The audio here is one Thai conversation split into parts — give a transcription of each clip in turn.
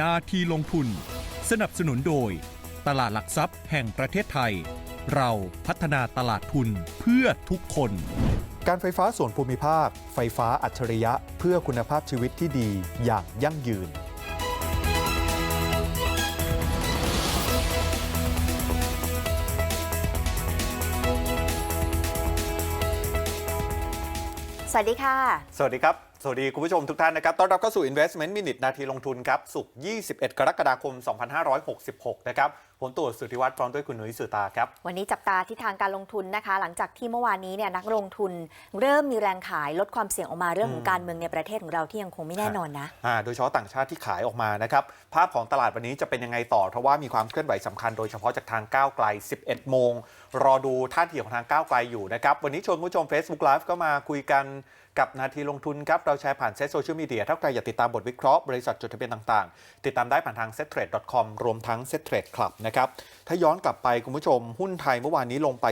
นาทีลงทุน สนับสนุนโดย ตลาดหลักทรัพย์แห่งประเทศไทย เราพัฒนาตลาดทุนเพื่อทุกคน การไฟฟ้าส่วนภูมิภาค ไฟฟ้าอัจฉริยะ เพื่อคุณภาพชีวิตที่ดีอย่างยั่งยืน สวัสดีค่ะ สวัสดีครับ สวัสดีคุณผู้ชมทุกท่านนะครับ ต้อนรับเข้าสู่ Investment Minute นาทีลงทุนครับ สุกร์21 กรกฎาคม 2566 นะครับ ผมตู่สุทธิวัฒน์พร้อมด้วยคุณหนุ่ยสุตาครับ วันนี้จับตาที่ทางการลงทุนนะคะ หลังจากที่เมื่อวานนี้เนี่ยนักลงทุนเริ่มมีแรงขายลดความเสี่ยงออกมาเรื่องของการเมืองในประเทศของเราที่ยังคงไม่แน่นอนนะอ่าโดยเฉพาะต่างชาติที่ขายออกมานะครับ ภาพของตลาดวันนี้จะเป็นยังไงต่อ เพราะว่ามีความเคลื่อนไหวสำคัญโดยเฉพาะจากทางก้าวไกล 11 โมง รอดูท่าทีของทางก้าวไกลอยู่นะครับ วันนี้ชวนคุณผู้ชม Facebook Live ก็มาคุยกันกับนาทีลงทุนครับ เราแชร์ผ่านเซ็ตโซเชียลมีเดียถ้าใครอยากติดตามบทวิเคราะห์บริษัทจดทะเบียนต่างๆ ติดตามได้ผ่านทาง settrade.com รวมทั้ง settrade club นะครับ ถ้าย้อนกลับไปคุณผู้ชม หุ้นไทยเมื่อวานนี้ลงไป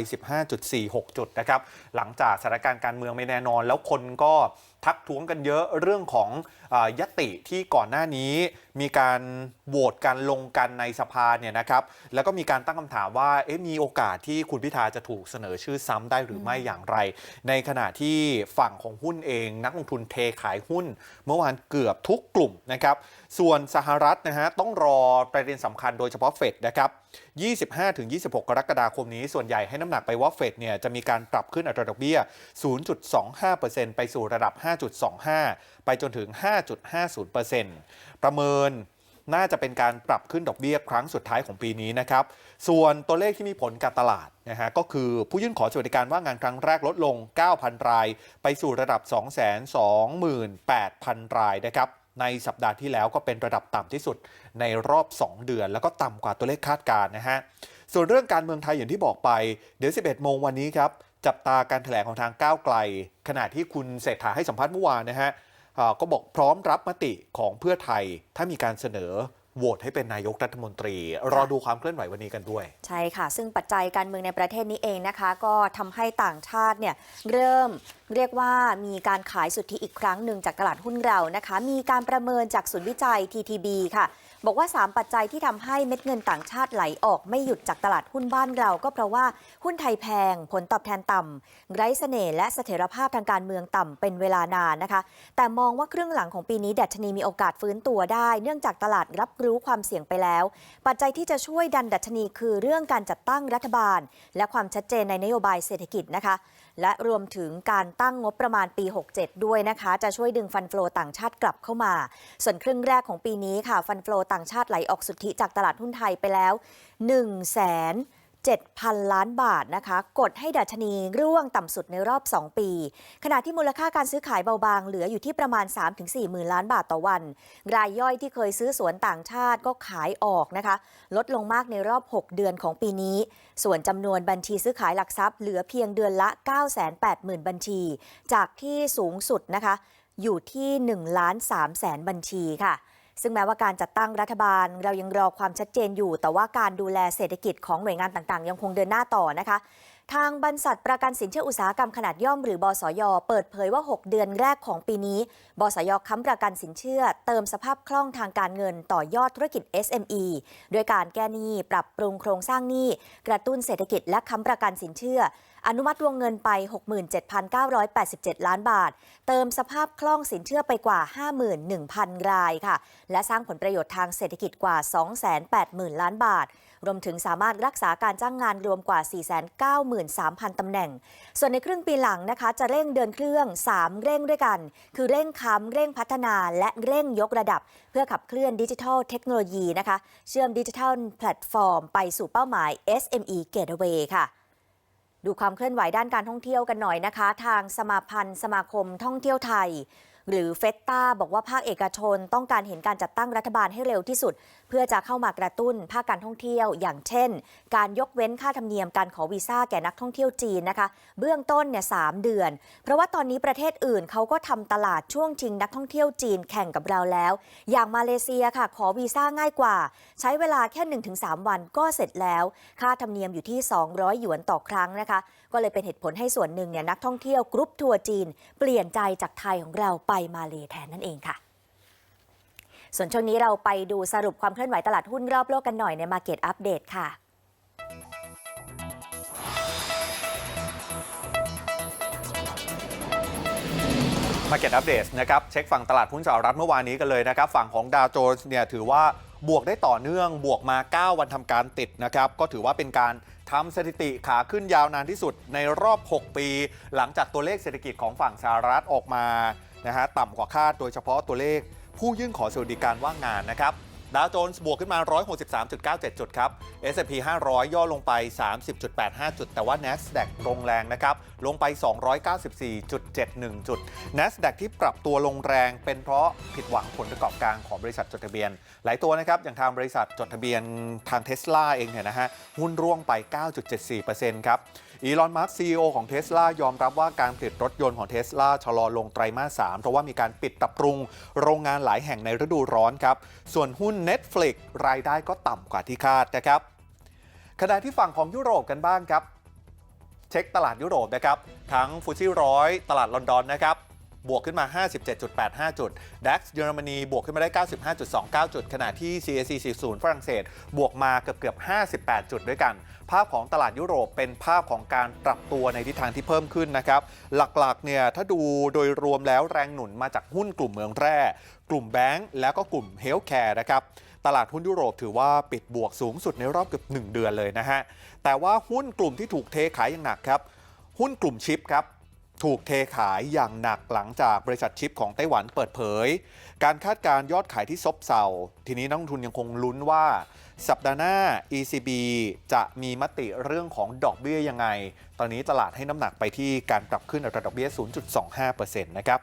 15.46 จุดนะครับ หลังจากสถานการณ์การเมืองไม่แน่นอน แล้วคนก็ ทักท้วงกันเยอะเรื่องของอายติที่ก่อนหน้านี้มีการโหวตกันลงกันในสภาเนี่ยนะครับ แล้วก็มีการตั้งคำถามว่าเอ๊ะมีโอกาสที่คุณพิธาจะถูกเสนอชื่อซ้ำได้หรือไม่อย่างไร ในขณะที่ฝั่งของหุ้นเอง นักลงทุนเทขายหุ้น เมื่อวานเกือบทุกกลุ่มนะครับ ส่วนสหรัฐนะฮะต้องรอประเด็นสำคัญโดยเฉพาะเฟดนะครับ25-26 กรกฎาคมนี้ส่วนใหญ่ให้น้ำหนักไปว่าเฟดเนี่ยจะมีการปรับขึ้นอัตราดอกเบี้ย 0.25%ไปสู่ระดับ 5.25 ไปจนถึง 5.50%ประเมินน่าจะเป็นการปรับขึ้นดอกเบี้ยครั้งสุดท้ายของปีนี้นะครับ ส่วนตัวเลขที่มีผลการตลาดนะฮะก็คือผู้ยื่นขอสวัสดิการว่างงานครั้งแรกลดลง 9,000 ราย ไปสู่ระดับ 228,000 รายนะครับ ในสัปดาห์ที่แล้วก็เป็นระดับต่ำที่สุดในรอบ 2 เดือน แล้วก็ต่ำกว่าตัวเลขคาดการณ์นะฮะส่วนเรื่องการเมืองไทยอย่างที่บอกไป เดี๋ยว 11 โมงวันนี้ครับจับตาการแถลงของทางก้าวไกล ขณะที่คุณเศรษฐาให้สัมภาษณ์เมื่อวานนะฮะก็บอกพร้อมรับมติของเพื่อไทยถ้ามีการเสนอโหวตให้เป็นนายกรัฐมนตรี รอดูความเคลื่อนไหววันนี้กันด้วย ใช่ค่ะ ซึ่งปัจจัยการเมืองในประเทศนี้เองนะคะ ก็ทำให้ต่างชาติเนี่ยเริ่มเรียกว่ามีการขายสุทธิอีกครั้งหนึ่งจากตลาดหุ้นเรานะคะ มีการประเมินจากศูนย์วิจัย TTB ค่ะ บอกว่า 3 ปัจจัยที่ทำให้เม็ดเงินต่างชาติไหลออกไม่หยุดจากตลาดหุ้นบ้านเรา ก็เพราะว่าหุ้นไทยแพง ผลตอบแทนต่ำไร้เสน่ห์และเสถียรภาพทางการเมืองต่ำเป็นเวลานานนะคะ แต่มองว่าครึ่งหลังของปีนี้ดัชนีมีโอกาสฟื้นตัวได้ เนื่องจากตลาดรับรู้รู้ความเสี่ยงไปแล้ว ปัจจัยที่จะช่วยดันดัชนีคือเรื่องการจัดตั้งรัฐบาล และความชัดเจนในนโยบายเศรษฐกิจนะคะ และรวมถึงการตั้งงบประมาณปี 67 ด้วยนะคะ จะช่วยดึงฟันเฟลอต่างชาติกลับเข้ามา ส่วนครึ่งแรกของปีนี้ค่ะฟันเฟลอต่างชาติไหลออกสุทธิจากตลาดหุ้นไทยไปแล้ว1 0 0 0 0 7,000 ล้านบาทนะคะ กดให้ดัชนีร่วงต่ำสุดในรอบ 2 ปี ขณะที่มูลค่าการซื้อขายเบาบางเหลืออยู่ที่ประมาณ 3-4หมื่นล้านบาทต่อวัน รายย่อยที่เคยซื้อสวนต่างชาติก็ขายออกนะคะ ลดลงมากในรอบ 6 เดือนของปีนี้ ส่วนจำนวนบัญชีซื้อขายหลักทรัพย์เหลือเพียงเดือนละ 980,000 บัญชี จากที่สูงสุดนะคะ อยู่ที่1ล้าน3แสนบัญชีค่ะ ซึ่งแม้ว่าการจัดตั้งรัฐบาลเรายังรอความชัดเจนอยู่ แต่ว่าการดูแลเศรษฐกิจของหน่วยงานต่างๆ ยังคงเดินหน้าต่อนะคะ ทางบรรษัทประกันสินเชื่ออุตสาหกรรมขนาดย่อมหรือบสย เปิดเผยว่า 6 เดือนแรกของปีนี้ บสย ค้ำประกันสินเชื่อ เติมสภาพคล่องทางการเงินต่อยอดธุรกิจ SME ด้วยการแก้หนี้ปรับปรุงโครงสร้างหนี้ กระตุ้นเศรษฐกิจและค้ำประกันสินเชื่อ อนุมัติวงเงินไป 67,987 ล้านบาท เติมสภาพคล่องสินเชื่อไปกว่า 51,000 รายค่ะ และสร้างผลประโยชน์ทางเศรษฐกิจกว่า 280,000 ล้านบาท รวมถึงสามารถรักษาการจ้างงานรวมกว่า 493,000 ตำแหน่ง ส่วนในครึ่งปีหลังนะคะ จะเร่งเดินเครื่อง 3 เร่งด้วยกัน คือเร่งค้ำเร่งพัฒนาและเร่งยกระดับ เพื่อขับเคลื่อนดิจิทัลเทคโนโลยีนะคะ เชื่อมดิจิทัลแพลตฟอร์ม ไปสู่เป้าหมาย SME Gateway ค่ะดูความเคลื่อนไหวด้านการท่องเที่ยวกันหน่อยนะคะ ทางสมาพันธ์ สมาคมท่องเที่ยวไทย หรือเฟตตาบอกว่าภาคเอกชนต้องการเห็นการจัดตั้งรัฐบาลให้เร็วที่สุดเพื่อจะเข้ามากระตุ้นภาคการท่องเที่ยว อย่างเช่น การยกเว้นค่าธรรมเนียมการขอวีซ่าแก่นักท่องเที่ยวจีนนะคะ เบื้องต้นเนี่ยสามเดือน เพราะว่าตอนนี้ประเทศอื่นเขาก็ทำตลาดช่วงชิงนักท่องเที่ยวจีนแข่งกับเราแล้ว อย่างมาเลเซียค่ะขอวีซ่าง่ายกว่า ใช้เวลาแค่ 1-3 วันก็เสร็จแล้ว ค่าธรรมเนียมอยู่ที่ 200 หยวนต่อครั้งนะคะ ก็เลยเป็นเหตุผลให้ส่วนหนึ่งเนี่ยนักท่องเที่ยวกรุ๊ปทัวร์จีน เปลี่ยนใจจากไทยของเราไปมาเลแทนนั่นเองค่ะ ส่วนช่วงนี้เราไปดูสรุปความเคลื่อนไหวตลาดหุ้นรอบโลกกันหน่อยใน Market Update ค่ะ Market Update นะครับ เช็คฝั่งตลาดหุ้นสหรัฐเมื่อวานนี้กันเลยนะครับ ฝั่งของดาวโจนส์เนี่ยถือว่าบวกได้ต่อเนื่องบวกมา 9 วันทำการติดนะครับ ก็ถือว่าเป็นการทำสถิติขาขึ้นยาวนานที่สุดในรอบ 6 ปี หลังจากตัวเลขเศรษฐกิจของฝั่งสหรัฐออกมานะฮะต่ำกว่าคาดโดยเฉพาะตัวเลข ผู้ยื่นขอสวัสดิการว่างงานนะครับดาวโจนส์บวกขึ้นมา 163.97 จุดครับ S&P 500 ย่อลงไป 30.85 จุด แต่ว่า NASDAQ ลงแรงนะครับ ลงไป 294.71 จุด NASDAQ ที่ปรับตัวลงแรงเป็นเพราะผิดหวังผลประกอบการของบริษัทจดทะเบียน หลายตัวนะครับ อย่างทางบริษัทจดทะเบียนทางเทสลาเองเนี่ยนะฮะ หุ้นร่วงไป 9.74%ครับ อีลอน มัสก์ซีอของเทสลายอมรับว่าการผลิตรถยนต์ของเทสลาชะลอลงไตรมาส 3 เพราะว่ามีการปิดปรับปรุงโรงงานหลายแห่งในฤดูร้อนครับ ส่วนหุ้น Netflix รายได้ก็ต่ำกว่าที่คาดนะครับขณะที่ฝั่งของยุโรปกันบ้างครับ เช็คตลาดยุโรปนะครับ ทั้งฟูซี่ร้อยตลาดลอนดอนนะครับ บวกขึ้นมา 57.85 จุด DAX เยอรมนีบวกขึ้นมาได้ 95.29 จุด ขณะที่ CAC 40 ฝรั่งเศส บวกมาเกือบเกือบ 58 จุดด้วยกัน ภาพของตลาดยุโรปเป็นภาพของการปรับตัวในทิศทางที่เพิ่มขึ้นนะครับ หลักๆ เนี่ย ถ้าดูโดยรวมแล้วแรงหนุนมาจากหุ้นกลุ่มเมืองแร่ กลุ่มแบงก์ แล้วก็กลุ่มเฮลท์แคร์นะครับตลาดหุ้นยุโรปถือว่าปิดบวกสูงสุดในรอบเกือบ 1 เดือนเลยนะฮะ แต่ว่าหุ้นกลุ่มที่ถูกเทขายอย่างหนักครับ หุ้นกลุ่มชิปครับ ถูกเทขายอย่างหนักหลังจากบริษัทชิปของไต้หวันเปิดเผย การคาดการยอดขายที่ซบเซา ทีนี้นักลงทุนยังคงลุ้นว่า สัปดาห์หน้า ECB จะมีมติเรื่องของดอกเบี้ยยังไง ตอนนี้ตลาดให้น้ำหนักไปที่การปรับขึ้นอัตราดอกเบี้ย 0.25%นะครับ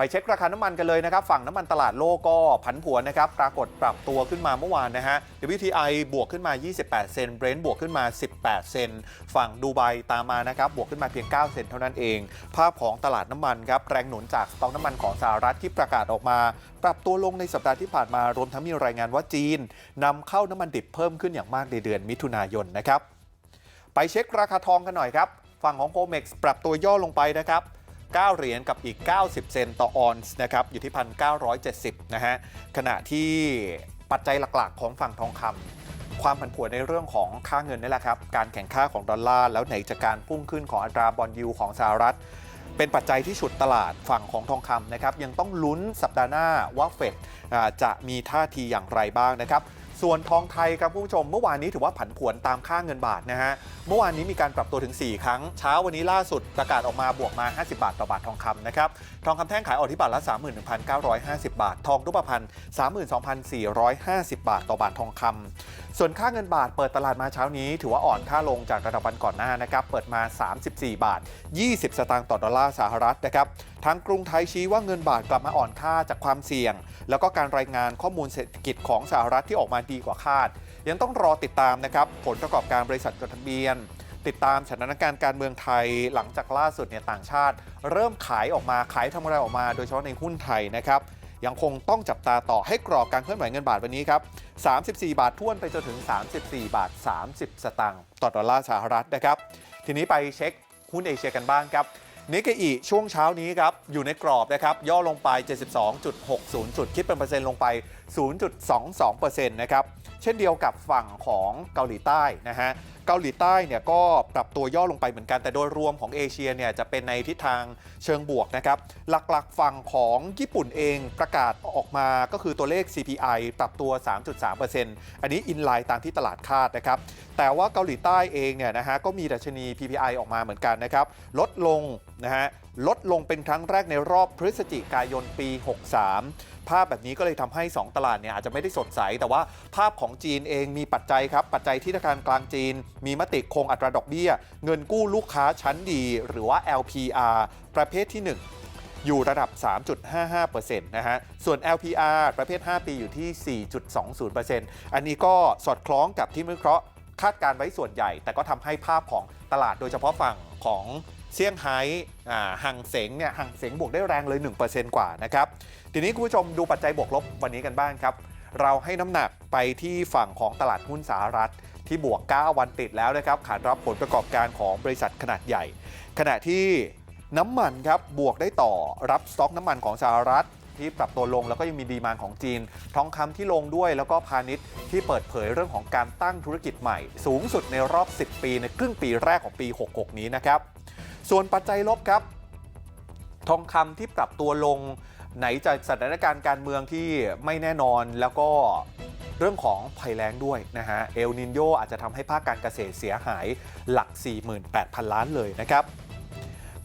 ไปเช็คราคาน้ำมันกันเลยนะครับ ฝั่งน้ำมันตลาดโลกก็ผันผวนนะครับ ปรากฏปรับตัวขึ้นมาเมื่อวานนะฮะ WTI บวกขึ้นมา 28 เซนต์ Brent บวกขึ้นมา 18 เซน ฝั่งดูไบตามมานะครับ บวกขึ้นมาเพียง 9 เซนเท่านั้นเอง ภาพของตลาดน้ำมันครับ แรงหนุนจากสต็อกน้ำมันของสหรัฐที่ประกาศออกมา ปรับตัวลงในสัปดาห์ที่ผ่านมารวมทั้งมีรายงานว่าจีนนำเข้าน้ำมันดิบเพิ่มขึ้นอย่างมากในเดือนมิถุนายนนะครับ ไปเช็คราคาทองกันหน่อยครับ ฝั่งของโ o เม็กซ์ปรับตัวย่อลงไปนะครับ 9 เหรียญกับอีก 90 เซนต์ต่อออนซ์นะครับอยู่ที่ 1,970 นะฮะ ขณะที่ปัจจัยหลักๆ ของฝั่งทองคำความผันผวนในเรื่องของค่าเงินนี่แหละครับ การแข่งค่าของดอลลาร์แล้วไหนจากการพุ่งขึ้นของอัตราบอลยูของสหรัฐ เป็นปัจจัยที่ฉุดตลาดฝั่งของทองคำนะครับยังต้องลุ้นสัปดาห์หน้าว่าเฟดจะมีท่าทีอย่างไรบ้างนะครับ ส่วนทองไทยครับคุณผู้ชม เมื่อวานนี้ถือว่าผันผวนตามค่าเงินบาทนะฮะ เมื่อวานนี้มีการปรับตัวถึง 4 ครั้ง เช้าวันนี้ล่าสุดประกาศออกมาบวกมา 50 บาทต่อบาททองคำนะครับ ทองคำแท่งขายออกที่บาทละ 31,950 บาท ทองรูปพรรณ32,450 บาทต่อบาททองคำส่วนค่าเงินบาทเปิดตลาดมาเช้านี้ถือว่าอ่อนค่าลงจากระดับวันก่อนหน้านะครับ เปิดมา 34 บาท 20 สตางค์ต่อดอลลาร์สหรัฐนะครับทางกรุงไทยชี้ว่าเงินบาทกลับมาอ่อนค่าจากความเสี่ยง แล้วก็การรายงานข้อมูลเศรษฐกิจของสหรัฐที่ออกมาดีกว่าคาด ยังต้องรอติดตามนะครับผลประกอบการบริษัทจดทะเบียน ติดตามสถานการณ์การเมืองไทยหลังจากล่าสุดเนี่ยต่างชาติ เริ่มขายออกมาขายทำอะไรออกมา โดยเฉพาะในหุ้นไทยนะครับยังคงต้องจับตาต่อให้กรอบการเคลื่อนไหวเงินบาทวันนี้ครับ 34 บาทท้วนไปจนถึง 34 บาท 30 สตางค์ต่อดอลลาร์สหรัฐนะครับ ทีนี้ไปเช็คหุ้นเอเชียกันบ้างครับ นิกเกอิช่วงเช้านี้ครับอยู่ในกรอบนะครับย่อลงไป 72.60 จุดคิดเป็นเปอร์เซ็นต์ลงไป 0.22%นะครับ เช่นเดียวกับฝั่งของเกาหลีใต้นะฮะ เกาหลีใต้เนี่ยก็ปรับตัวย่อลงไปเหมือนกัน แต่โดยรวมของเอเชียเนี่ยจะเป็นในทิศทางเชิงบวกนะครับ หลักๆฝั่งของญี่ปุ่นเองประกาศออกมาก็คือตัวเลข CPI ปรับตัว 3.3%อันนี้อินไลน์ตามที่ตลาดคาดนะครับ แต่ว่าเกาหลีใต้เองเนี่ยนะฮะก็มีดัชนี PPI ออกมาเหมือนกันนะครับ ลดลงนะฮะ ลดลงเป็นครั้งแรกในรอบพฤศจิกายนปี 63 ภาพแบบนี้ก็เลยทำให้ 2 ตลาดเนี่ยอาจจะไม่ได้สดใส แต่ว่าภาพของจีนเองมีปัจจัยครับ ปัจจัยที่ธนาคารกลางจีน มีมติคงอัตราดอกเบี้ย เงินกู้ลูกค้าชั้นดี หรือว่า LPR ประเภทที่ 1อยู่ระดับ 3.55%นะฮะ ส่วน LPR ประเภท 5 ปีอยู่ที่ 4.20%อันนี้ก็สอดคล้องกับที่วิเคราะห์คาดการไว้ส่วนใหญ่ แต่ก็ทำให้ภาพของตลาดโดยเฉพาะฝั่งของ เซี่ยงไฮ้อ่างเสงเนี่ยหังเสงบวกได้แรงเลย 1%กว่านะครับ ทีนี้คุณผู้ชมดูปัจจัยบวกลบวันนี้กันบ้างครับ เราให้น้ำหนักไปที่ฝั่งของตลาดหุ้นสหรัฐ ที่บวก 9 วันติดแล้วนะครับขานรับผลประกอบการของบริษัทขนาดใหญ่ ขณะที่น้ำมันครับบวกได้ต่อรับสต็อกน้ำมันของสหรัฐที่ปรับตัวลงแล้วก็ยังมีดีมานของจีน ทองคำที่ลงด้วยแล้วก็พาณิชย์ที่เปิดเผยเรื่องของการตั้งธุรกิจใหม่ สูงสุดในรอบ 10 ปีในครึ่งปีแรกของปี 66 นี้นะครับ ส่วนปัจจัยลบครับ ทองคำที่ปรับตัวลง ไหนจะสถานการณ์การเมืองที่ไม่แน่นอนแล้วก็เรื่องของภัยแล้งด้วยนะฮะเอลนินโยอาจจะทำให้ภาคการเกษตรเสียหายหลัก 48,000 ล้านเลยนะครับ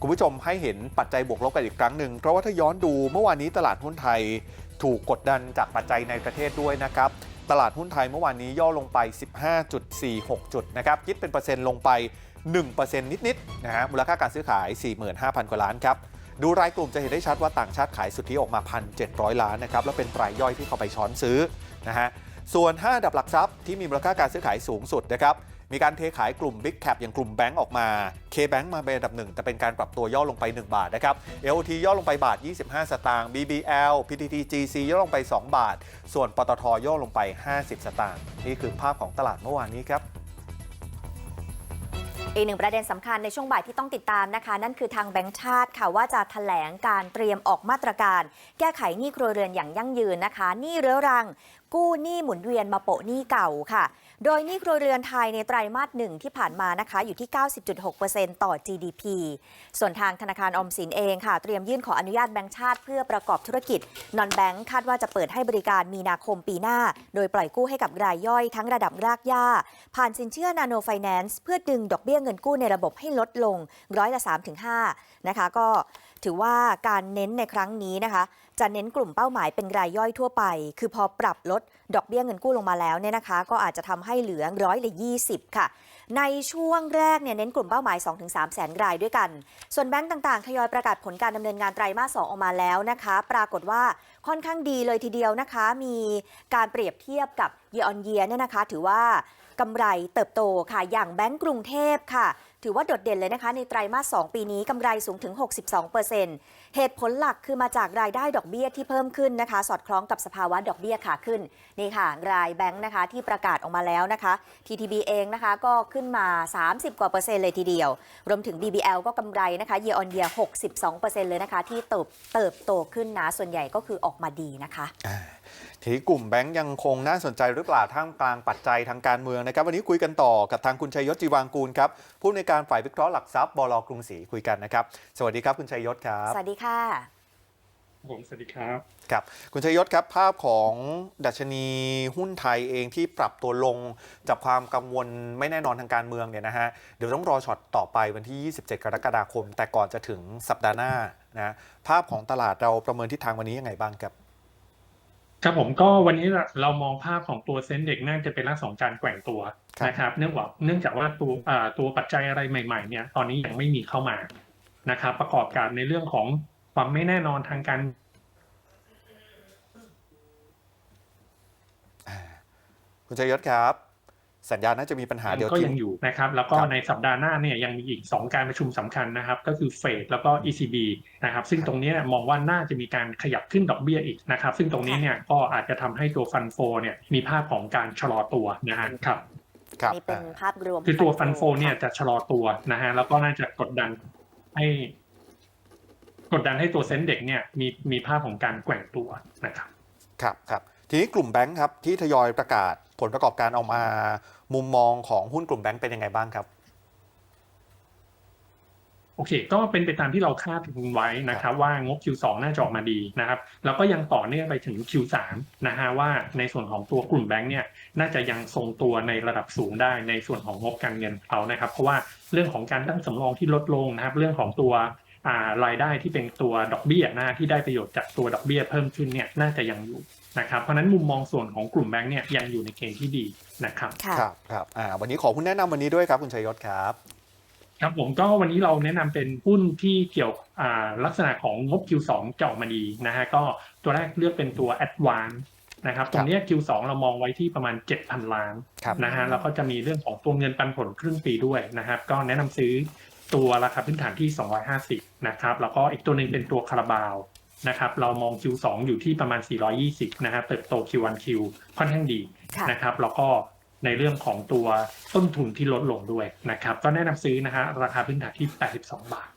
คุณผู้ชมให้เห็นปัจจัยบวกลบกันอีกครั้งหนึ่ง เพราะว่าถ้าย้อนดูเมื่อวานนี้ตลาดหุ้นไทยถูกกดดันจากปัจจัยในประเทศด้วยนะครับ ตลาดหุ้นไทยเมื่อวานนี้ย่อลงไป 15.46 จุดนะครับ คิดเป็นเปอร์เซ็นต์ลงไป 1%นิดๆนะฮะมูลค่าการซื้อขาย 45,000 กว่าล้านครับดูรายกลุ่มจะเห็นได้ชัดว่าต่างชาติขายสุทธิออกมา 1,700 ล้านนะครับแล้วเป็นรายย่อยที่เข้าไปช้อนซื้อนะฮะส่วน 5 ดับหลักทรัพย์ที่มีมูลค่าการซื้อขายสูงสุดนะครับมีการเทขายกลุ่ม Big Cap อย่างกลุ่มแบงก์ออกมา K-Bank มาเป็นอันดับหนึ่งแต่เป็นการปรับตัวย่อลงไป 1 บาทนะครับ LT ย่อลงไปบาท 25 สตางค์ BBL PTT GC ย่อลงไป 2 บาท ส่วนปตทย่อลงไป 50 สตางค์นี่คือภาพของตลาดเมื่อวานนี้ครับ อีกหนึ่งประเด็นสำคัญในช่วงบ่ายที่ต้องติดตามนะคะ นั่นคือทางแบงค์ชาติค่ะว่าจะแถลงการเตรียมออกมาตรการ แก้ไขหนี้ครัวเรือนอย่างยั่งยืนนะคะหนี้เรื้อรัง กู้หนี้หมุนเวียนมาโปะหนี้เก่าค่ะ โดยนี้ครัวเรือนไทยในไตรมาสหนึ่งที่ผ่านมานะคะอยู่ที่ 90.6%ต่อ GDP ส่วนทางธนาคารออมสินเองค่ะ เตรียมยื่นขออนุญาตแบงก์ชาติ เพื่อประกอบธุรกิจนอนแบงก์คาดว่าจะเปิดให้บริการมีนาคมปีหน้า โดยปล่อยกู้ให้กับรายย่อยทั้งระดับรากหญ้า ผ่านสินเชื่อนาโนไฟแนนซ์เพื่อดึงดอกเบี้ยเงินกู้ในระบบให้ลดลงร้อยละ3-5นะคะก็ ถือว่าการเน้นในครั้งนี้นะคะ จะเน้นกลุ่มเป้าหมายเป็นรายย่อยทั่วไป คือพอปรับลดดอกเบี้ยเงินกู้ลงมาแล้วเนี่ยนะคะ ก็อาจจะทำให้เหลือร้อยละ20ค่ะ ในช่วงแรกเนี่ยเน้นกลุ่มเป้าหมาย 2-3 แสนรายด้วยกัน ส่วนแบงก์ต่างๆทยอยประกาศผลการดำเนินงานไตรมาส 2 ออกมาแล้วนะคะ ปรากฏว่าค่อนข้างดีเลยทีเดียวนะคะ มีการเปรียบเทียบกับ year on year เนี่ยนะคะ ถือว่ากำไรเติบโตค่ะ อย่างแบงก์กรุงเทพค่ะ ถือว่าโดดเด่นเลยนะคะ ในไตรมาส 2 ปีนี้กำไรสูงถึง 62%เหตุผลหลักคือมาจากรายได้ดอกเบี้ยที่เพิ่มขึ้นนะคะ สอดคล้องกับสภาวะดอกเบี้ยขาขึ้น นี่ค่ะ รายแบงค์นะคะที่ประกาศออกมาแล้วนะคะ TTB เองนะคะก็ขึ้นมา 30 กว่าเปอร์เซ็นต์เลยทีเดียว รวมถึง BBL ก็กำไรนะคะ year on year 62%เลยนะคะที่เติบเติบโตขึ้นนะส่วนใหญ่ก็คือออกมาดีนะคะ ทีนี้กลุ่มแบงก์ยังคงน่าสนใจหรือเปล่าท่ามกลางปัจจัยทางการเมืองนะครับ วันนี้คุยกันต่อกับทางคุณชัยยศจีวางกูลครับผู้อำนวยการฝ่ายวิเคราะห์หลักทรัพย์บลกรุงศรีคุยกันนะครับ สวัสดีครับคุณชัยยศครับ สวัสดีค่ะผมสวัสดีครับครับ คุณชัยยศครับภาพของดัชนีหุ้นไทยเองที่ปรับตัวลงจากความกังวลไม่แน่นอนทางการเมืองเนี่ยนะฮะเดี๋ยวต้องรอช็อตต่อไปวันที่ 27 กรกฎาคม แต่ก่อนจะถึงสัปดาห์หน้านะภาพของตลาดเราประเมินทิศทางวันนี้ยังไงบ้างครับ ครับผมก็วันนี้เรามองภาพของตัวเซ็นเด็กน่าจะเป็นลักษณะของการแกว่งตัวครับนะครับ เนื่องจากเนื่องจากว่าตัวอ่าตัวปัจจัยอะไรใหม่ๆเนี่ยตอนนี้ยังไม่มีเข้ามานะครับ ประกอบกับในเรื่องของความไม่แน่นอนทางการคุณชัยยศครับ สัญญาณน่าจะมีปัญหาเดี๋ยวก็ทียังอยู่นะครับ แล้วก็ครับในสัปดาห์หน้าเนี่ยยังมีอีก 2 การประชุมสำคัญนะครับ ก็คือเฟดแล้วก็ ECB นะครับ ซึ่งตรงนี้มองว่าน่าจะมีการขยับขึ้นดอกเบี้ยอีกนะครับ ซึ่งตรงนี้เนี่ยก็อาจจะทำให้ตัวฟันโฟเนี่ยมีภาพของการชะลอตัวนะฮะครับครับนี่เป็นอ่าภาพรวมคือตัวฟันโฟเนี่ยจะชะลอตัวนะฮะแล้วก็น่าจะกดดันให้กดดันให้ตัวเซ็นเด็กเนี่ยมีมีภาพของการแกว่งตัวนะครับครับครับทีนี้กลุ่มแบงค์ครับที่ทยอยประกาศ ผลประกอบการออกมามุมมองของหุ้นกลุ่มแบงค์เป็นยังไงบ้างครับโอเค ก็เป็นไปตามที่เราคาดกันไว้นะครับว่างบ Q2 น่าจะออกมาดีนะครับ แล้วก็ยังต่อเนื่องไปถึง Q3 นะฮะว่าในส่วนของตัวกลุ่มแบงค์เนี่ยน่าจะยังทรงตัวในระดับสูงได้ในส่วนของงบการเงินเขานะครับ เพราะว่าเรื่องของการตั้งสำรองที่ลดลงนะครับ เรื่องของตัว รายได้ที่เป็นตัวดอกเบี้ยนะที่ได้ประโยชน์จากตัวดอกเบี้ยเพิ่มขึ้นเนี่ยน่าจะยังอยู่นะครับเพราะฉะนั้นมุมมองส่วนของกลุ่มแบงค์เนี่ยยังอยู่ในเกณฑ์ที่ดีนะครับค่ะครับครับอ่าวันนี้ขอหุ้นแนะนำวันนี้ด้วยครับคุณชัยยศครับครับผมก็วันนี้เราแนะนำเป็นหุ้นที่เกี่ยวอ่าลักษณะของงบ Q2 จะออกมาดีนะฮะก็ตัวแรกเลือกเป็นตัว Advance นะครับตรงเนี้ย Q2 เรามองไว้ที่ประมาณ 7,000 ล้านครับนะฮะแล้วก็จะมีเรื่องของตัวเงินปันผลครึ่งปีด้วยนะครับ ก็แนะนำซื้อ ตัวราคาพื้นฐานที่ 250 นะครับ แล้วก็อีกตัวหนึ่งเป็นตัวคาราบาวนะครับ เรามอง Q2 อยู่ที่ประมาณ 420 นะครับเติบโต Q1Q ค่อนข้างดีค่ะนะครับ แล้วก็ในเรื่องของตัวต้นทุนที่ลดลงด้วยนะครับ ก็แนะนำซื้อนะฮะราคาพื้นฐานที่ 82 บาท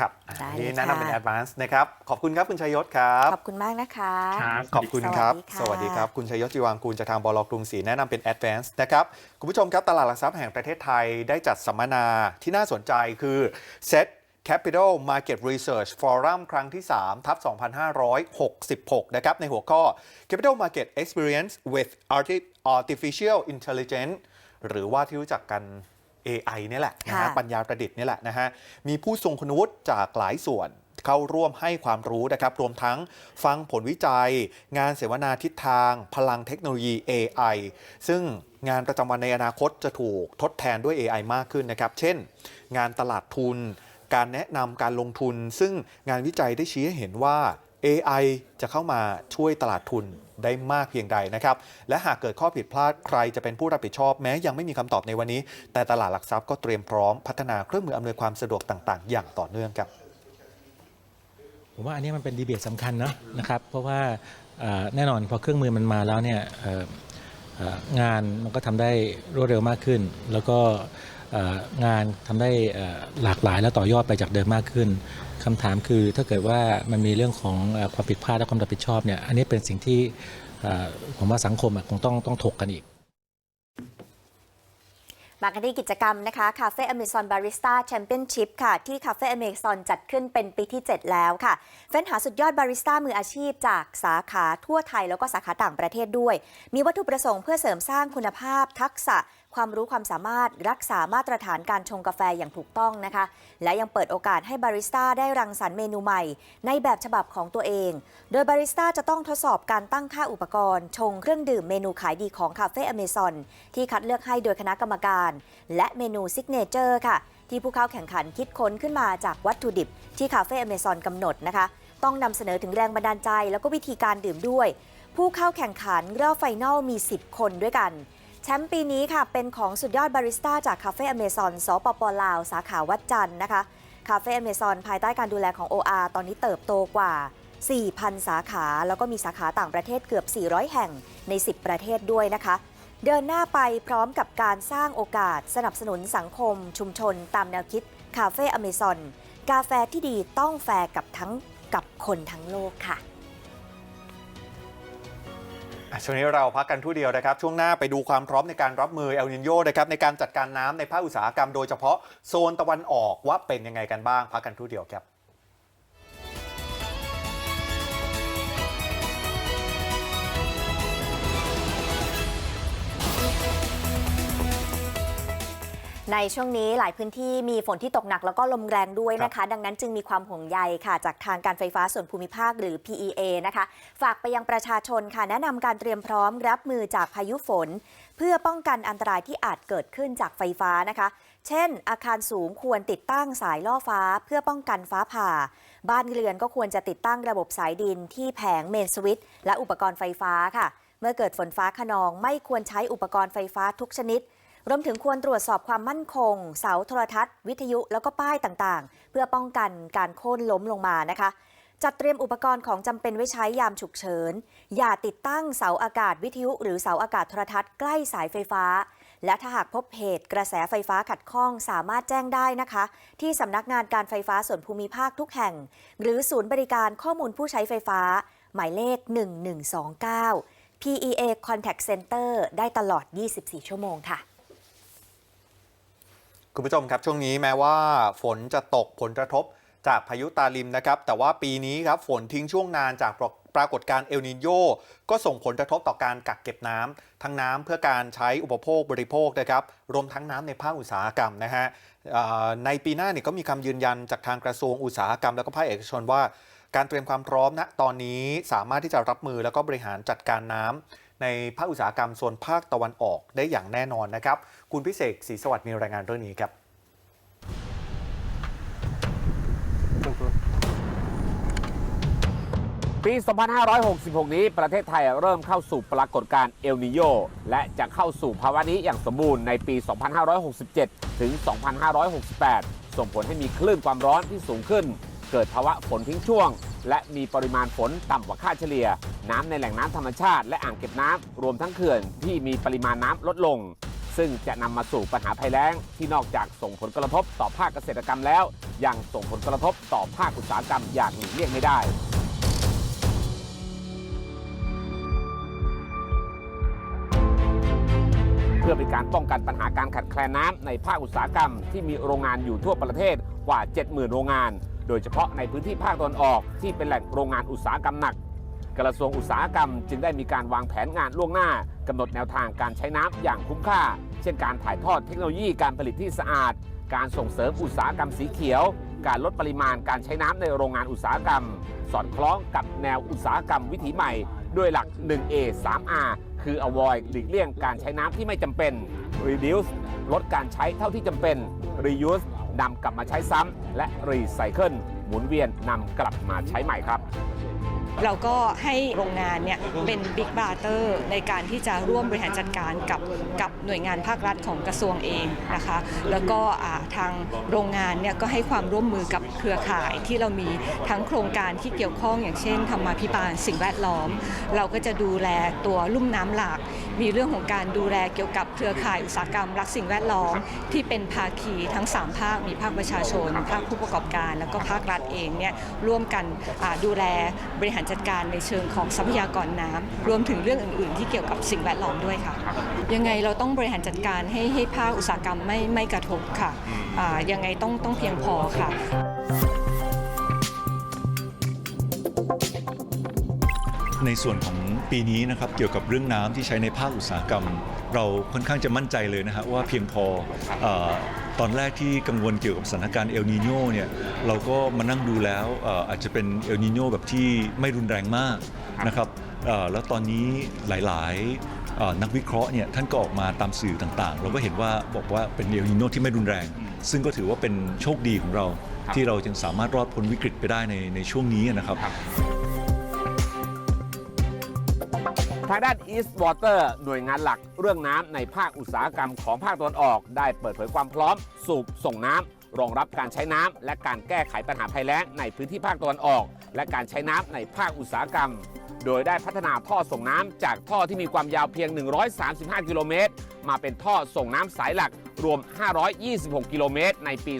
ครับอัได้นเลยนี้แนะนำเป็นค่ะ Advance นะครับ ขอบคุณครับคุณชัยยศครับ ขอบคุณมากนะคะ ครับขอบคุณครับ สสวัวัสสดีดีค่ะครับ คุณชัยยศจีวางกูลจากทางบลกรุงศรีแนะนำเป็น Advance นะครับ คุณผู้ชมครับ ตลาดหลักทรัพย์แห่งประเทศไทยได้จัดสัมมนาที่น่าสนใจคือ Set Capital Market Research Forum ครั้งที่ 3 ทับ 2566 นะครับ ในหัวข้อ Capital Market Experience with Arti- Artificial Intelligence หรือว่าที่รู้จักกัน AI เนี่ยแหละนะฮะค่ะปัญญาประดิษฐ์นี่แหละนะฮะมีผู้ทรงคุณวุฒิจากหลายส่วนเข้าร่วมให้ความรู้นะครับรวมทั้งฟังผลวิจัย งานเสวนาทิศทาง พลังเทคโนโลยี AI ซึ่งงานประจำวันในอนาคตจะถูกทดแทนด้วย AI มากขึ้นนะครับ เช่น งานตลาดทุน การแนะนำการลงทุน ซึ่งงานวิจัยได้ชี้ให้เห็นว่า AI จะเข้ามาช่วยตลาดทุนได้มากเพียงใดนะครับ และหากเกิดข้อผิดพลาดใครจะเป็นผู้รับผิดชอบแม้ยังไม่มีคำตอบในวันนี้ แต่ตลาดหลักทรัพย์ก็เตรียมพร้อมพัฒนาเครื่องมืออำนวยความสะดวกต่างๆ อย่างต่อเนื่องครับผมว่าอันนี้มันเป็นดีเบตสำคัญเนะนะครับเพราะว่าแน่นอนพอเครื่องมือมันมาแล้วเนี่ยงานมันก็ทำได้รวดเร็วมากขึ้น แล้วก็งานทำได้หลากหลายและต่อยอดไปจากเดิมมากขึ้น คำถามคือถ้าเกิดว่ามันมีเรื่องของความผิดพลาดและความรับผิดชอบเนี่ยอันนี้เป็นสิ่งที่ผมว่าสังคมคงต้องต้องถกกันอีกมากันที่กิจกรรมนะคะ Cafe Amazon Barista Championship ค่ะ ที่ Cafe Amazon จัดขึ้นเป็นปีที่ 7 แล้วค่ะ เฟ้นหาสุดยอดบาริสต้ามืออาชีพจากสาขาทั่วไทยแล้วก็สาขาต่างประเทศด้วย มีวัตถุประสงค์เพื่อเสริมสร้างคุณภาพทักษะ ความรู้ความสามารถรักษามาตรฐานการชงกาแฟอย่างถูกต้องนะคะ และยังเปิดโอกาสให้บาริสต้าได้รังสรรค์เมนูใหม่ ในแบบฉบับของตัวเอง โดยบาริสต้าจะต้องทดสอบการตั้งค่าอุปกรณ์ ชงเครื่องดื่มเมนูขายดีของคาเฟ่อเมซอนที่คัดเลือกให้โดยคณะกรรมการ และเมนูซิกเนเจอร์ค่ะ ที่ผู้เข้าแข่งขันคิดค้นขึ้นมาจากวัตถุดิบ ที่คาเฟ่อเมซอนกำหนดนะคะต้องนำเสนอถึงแรงบันดาลใจ แล้วก็วิธีการดื่มด้วย ผู้เข้าแข่งขันรอบไฟนอลมี 10 คนด้วยกัน แชมป์ปีนี้ค่ะเป็นของสุดยอดบาริสต้าจากคาเฟ่อเมซอนสปปลาว สาขาวัดจันทร์นะคะคาเฟ่อเมซอนภายใต้การดูแลของ OR ตอนนี้เติบโตกว่า 4,000 สาขา แล้วก็มีสาขาต่างประเทศเกือบ 400 แห่งใน 10 ประเทศด้วยนะคะ เดินหน้าไปพร้อมกับการสร้างโอกาสสนับสนุนสังคม ชุมชน ตามแนวคิดคาเฟ่อเมซอนกาแฟที่ดีต้องแฟร์กับทั้งกับคนทั้งโลกค่ะอะ ช่วงนี้เราพักกันทู่เดียวนะครับ ช่วงหน้าไปดูความพร้อมในการรับมือเอลนินโยนะครับในการจัดการน้ำในภาคอุตสาหกรรมโดยเฉพาะโซนตะวันออกว่าเป็นยังไงกันบ้างพักกันทู่เดียวครับ ในช่วงนี้หลายพื้นที่มีฝนที่ตกหนักแล้วก็ลมแรงด้วยนะคะ ดังนั้นจึงมีความห่วงใยค่ะ จากทางการไฟฟ้าส่วนภูมิภาคหรือ PEA นะคะ ฝากไปยังประชาชนค่ะ แนะนำการเตรียมพร้อมรับมือจากพายุฝน เพื่อป้องกันอันตรายที่อาจเกิดขึ้นจากไฟฟ้านะคะ เช่น อาคารสูงควรติดตั้งสายล่อฟ้า เพื่อป้องกันฟ้าผ่า บ้านเรือนก็ควรจะติดตั้งระบบสายดินที่แผงเมนสวิตช์และอุปกรณ์ไฟฟ้าค่ะ เมื่อเกิดฝนฟ้าขนองไม่ควรใช้อุปกรณ์ไฟฟ้าทุกชนิด รวมถึงควรตรวจสอบความมั่นคง เสาโทรทัศน์ วิทยุแล้วก็ป้ายต่างๆ เพื่อป้องกันการโค่นล้มลงมานะคะ จัดเตรียมอุปกรณ์ของจำเป็นไว้ใช้ยามฉุกเฉิน อย่าติดตั้งเสาอากาศวิทยุ หรือเสาอากาศโทรทัศน์ใกล้สายไฟฟ้า และถ้าหากพบเหตุกระแสไฟฟ้าขัดข้องสามารถแจ้งได้นะคะ ที่สำนักงานการไฟฟ้าส่วนภูมิภาคทุกแห่ง หรือศูนย์บริการข้อมูลผู้ใช้ไฟฟ้า หมายเลข 1129 PEA Contact Center ได้ตลอด 24 ชั่วโมงค่ะ คุณผู้ชมครับช่วงนี้แม้ว่าฝนจะตกผลกระทบจากพายุตาลิมนะครับ แต่ว่าปีนี้ครับฝนทิ้งช่วงนานจากปรากฏการณ์เอลนิโยก็ส่งผลกระทบต่อการกักเก็บน้ำทั้งน้ำเพื่อการใช้อุปโภคบริโภคนะครับรวมทั้งน้ำในภาคอุตสาหกรรมนะฮะในปีหน้าเนี่ยก็มีคำยืนยันจากทางกระทรวงอุตสาหกรรม แล้วก็ภาคเอกชนว่า การเตรียมความพร้อมณตอนนี้สามารถที่จะรับมือแล้วก็บริหารจัดการน้ำ ในภาคอุตสาหกรรมส่วนภาคตะวันออกได้อย่างแน่นอนนะครับ คุณพิเศษศรีสวัสดิ์มีรายงานเรื่องนี้ครับปี 2566 นี้ประเทศไทยเริ่มเข้าสู่ปรากฏการณ์เอลนิโยและจะเข้าสู่ภาวะนี้อย่างสมบูรณ์ในปี 2567 ถึง 2568 ส่งผลให้มีคลื่นความร้อนที่สูงขึ้น เกิดภาวะฝนทิ้งช่วง และมีปริมาณฝนต่ำกว่าค่าเฉลี่ย น้ำในแหล่งน้ำธรรมชาติ และอ่างเก็บน้ำรวมทั้งเขื่อนที่มีปริมาณน้ำลดลง ซึ่งจะนำมาสู่ปัญหาภัยแล้ง ที่นอกจากส่งผลกระทบต่อภาคเกษตรกรรมแล้ว ยังส่งผลกระทบต่อภาคอุตสาหกรรมอย่างหลีกเลี่ยงไม่ได้ เพื่อเป็นการป้องกันปัญหาการขาดแคลนน้ำในภาคอุตสาหกรรมที่มีโรงงานอยู่ทั่วประเทศกว่า 70,000 โรงงาน โดยเฉพาะในพื้นที่ภาคตะวันออกที่เป็นแหล่งโรงงานอุตสาหกรรมหนัก กระทรวงอุตสาหกรรมจึงได้มีการวางแผนงานล่วงหน้ากำหนดแนวทางการใช้น้ำอย่างคุ้มค่า เช่นการถ่ายทอดเทคโนโลยีการผลิตที่สะอาด การส่งเสริมอุตสาหกรรมสีเขียว การลดปริมาณการใช้น้ำในโรงงานอุตสาหกรรม สอดคล้องกับแนวอุตสาหกรรมวิถีใหม่ ด้วยหลัก 1A 3R คือ avoid หลีกเลี่ยงการใช้น้ำที่ไม่จำเป็น reduce ลดการใช้เท่าที่จำเป็น reuse นำกลับมาใช้ซ้ำและ recycle หมุนเวียนนำกลับมาใช้ใหม่ครับเราก็ให้โรงงานเนี่ยเป็นบิ๊กบาราเตอร์ในการที่จะร่วมบริหารจัดการกับกับหน่วยงานภาครัฐของกระทรวงเองนะคะ แล้วก็ทางโรงงานเนี่ยก็ให้ความร่วมมือกับเครือข่ายที่เรามีทั้งโครงการที่เกี่ยวข้องอย่างเช่นธรรมาภิบาลสิ่งแวดล้อม เราก็จะดูแลตัวลุ่มน้ำหลาก มีเรื่องของการดูแลเกี่ยวกับเครือข่ายอุตสาหกรรมรักสิ่งแวดล้อมที่เป็นภาคีทั้ง 3 ภาค มีภาคประชาชน ภาคผู้ประกอบการ แล้วก็ภาครัฐเองเนี่ยร่วมกันอ่าดูแลบริหารจัดการในเชิงของทรัพยากรน้ำรวมถึงเรื่องอื่น ๆ ที่เกี่ยวกับสิ่งแวดล้อมด้วยค่ะ ยังไงเราต้องบริหารจัดการให้ให้ภาคอุตสาหกรรมไม่ไม่กระทบค่ะอ่ายังไงต้องต้องเพียงพอค่ะในส่วนของ ปีนี้นะครับเกี่ยวกับเรื่องน้ำที่ใช้ในภาคอุตสาหกรรม เราค่อนข้างจะมั่นใจเลยนะฮะว่าเพียงพออตอนแรกที่กังวลเกี่ยวกับสถานการณ์เอลนีโญเนี่ยเราก็มานั่งดูแล้วอาจจะเป็นเอลนีโญแบบที่ไม่รุนแรงมากนะครับแล้วตอนนี้หลาย ๆ นักวิเคราะห์เนี่ยท่านก็ออกมาตามสื่อต่าง ๆ เราก็เห็นว่าบอกว่าเป็นเอลนีโญที่ไม่รุนแรง ซึ่งก็ถือว่าเป็นโชคดีของเราที่เราจึงสามารถรอดพ้นวิกฤตไปได้ในในช่วงนี้นะครับ ทางด้าน East Water หน่วยงานหลักเรื่องน้ำในภาคอุตสาหกรรมของภาคตะวันออก ได้เปิดเผยความพร้อม สูบส่งน้ำรองรับการใช้น้ำและการแก้ไขปัญหาภัยแล้งในพื้นที่ภาคตะวันออก และการใช้น้ำในภาคอุตสาหกรรม โดยได้พัฒนาท่อส่งน้ำจากท่อที่มีความยาวเพียง 135 กิโลเมตร มาเป็นท่อส่งน้ำสายหลักรวม 526 กิโลเมตรในปี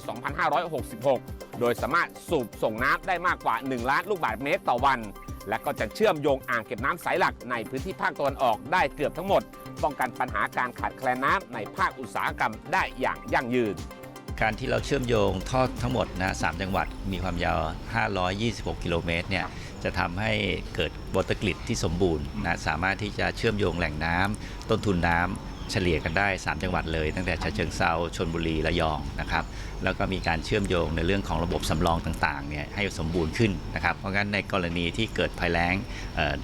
2566 โดยสามารถสูบส่งน้ำได้มากกว่า 1 ล้านลูกบาศก์เมตรต่อวัน และก็จะเชื่อมโยงอ่างเก็บน้ำสายหลักในพื้นที่ภาคตะวันออกได้เกือบทั้งหมด ป้องกันปัญหาการขาดแคลนน้ำในภาคอุตสาหกรรมได้อย่างยั่งยืน การที่เราเชื่อมโยงท่อทั้งหมดนะสามจังหวัดมีความยาว 526 กิโลเมตรเนี่ยจะทำให้เกิดวอเตอร์กริดที่สมบูรณ์นะสามารถที่จะเชื่อมโยงแหล่งน้ำต้นทุนน้ำ เฉลี่ยกันได้ 3 จังหวัดเลย ตั้งแต่ฉะเชิงเซาชนบุรีระยองนะครับแล้วก็มีการเชื่อมโยงในเรื่องของระบบสำรองต่างๆเนี่ยให้สมบูรณ์ขึ้นนะครับเพราะงั้นในกรณีที่เกิดภัยแล้ง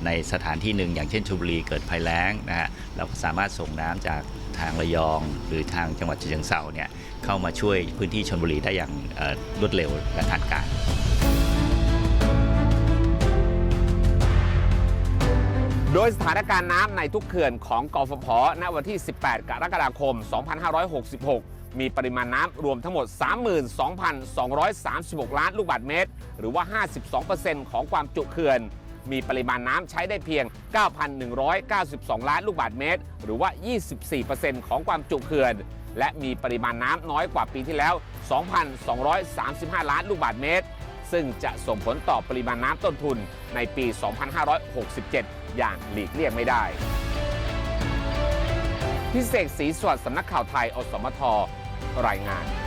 ในสถานที่หนึ่งอย่างเช่นชลบุรีเกิดภัยแล้งนะฮะเราก็สามารถส่งน้ำจากทางระยอง หรือทางจังหวัดฉะเชิงเซาเนี่ยเข้ามาช่วยพื้นที่ชนบุรีได้อย่างรวดเร็วและทันการ โดยสถานการณ์น้ำในทุกเขื่อนของกฟผณวันที่ 18 กรกฎาคม 2566 มีปริมาณน้ำรวมทั้งหมด 32,236 ล้านลูกบาศก์เมตร หรือว่า 52%ของความจุเขื่อนมีปริมาณน้ำใช้ได้เพียง 9,192 ล้านลูกบาศก์เมตร หรือว่า 24%ของความจุเขื่อน และมีปริมาณน้ำน้อยกว่าปีที่แล้ว 2,235 ล้านลูกบาศก์เมตร ซึ่งจะส่งผลต่อปริมาณน้ำต้นทุนในปี 2567 อย่างหลีกเลี่ยงไม่ได้ พิเศษศรีสวัสดิ์สำนักข่าวไทย อสมทรายงาน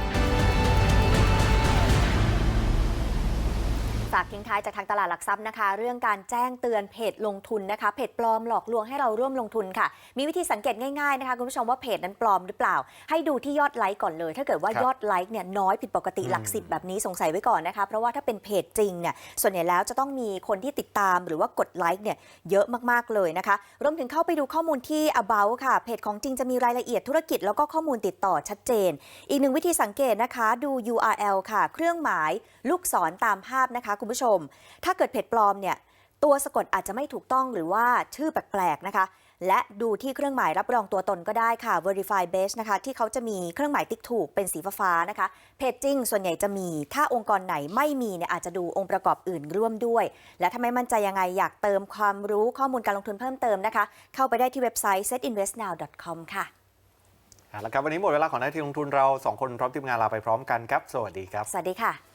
ฝากทิ้งท้ายจากทางตลาดหลักทรัพย์นะคะ เรื่องการแจ้งเตือนเพจลงทุนนะคะเพจปลอมหลอกลวงให้เราร่วมลงทุนค่ะ มีวิธีสังเกตง่ายๆนะคะคุณผู้ชมว่าเพจนั้นปลอมหรือเปล่า ให้ดูที่ยอดไลค์ก่อนเลย ถ้าเกิดว่าครับยอดไลค์เนี่ยน้อยผิดปกติหลักสิบแบบนี้สงสัยไว้ก่อนนะคะ เพราะว่าถ้าเป็นเพจจริงเนี่ยส่วนใหญ่แล้วจะต้องมีคนที่ติดตามหรือว่ากดไลค์เนี่ยเยอะมากๆเลยนะคะรวมถึงเข้าไปดูข้อมูลที่ about ค่ะเพจของจริงจะมีรายละเอียดธุรกิจแล้วก็ข้อมูลติดต่อชัดเจน อีกหนึ่งวิธีสังเกตนะคะ ดู URL ค่ะ เครื่องหมายลูกศรตามภาพนะคะคุณผู้ชม ถ้าเกิดเพจปลอมเนี่ยตัวสะกดอาจจะไม่ถูกต้องหรือว่าชื่อแปลกๆนะคะ และดูที่เครื่องหมายรับรองตัวตนก็ได้ค่ะ Verify Base นะคะ ที่เขาจะมีเครื่องหมายติ๊กถูกเป็นสีฟ้าๆนะคะ เพจจริงส่วนใหญ่จะมี ถ้าองค์กรไหนไม่มีเนี่ยอาจจะดูองค์ประกอบอื่นร่วมด้วย และถ้าไม่มั่นใจยังไงอยากเติมความรู้ข้อมูลการลงทุนเพิ่มเติมนะคะ เข้าไปได้ที่เว็บไซต์ setinvestnow.com ค่ะเอาละครับวันนี้หมดเวลาของนาทีลงทุนเราสองคนพร้อมทีมงานลาไปพร้อมกันครับ สวัสดีครับ สวัสดีค่ะ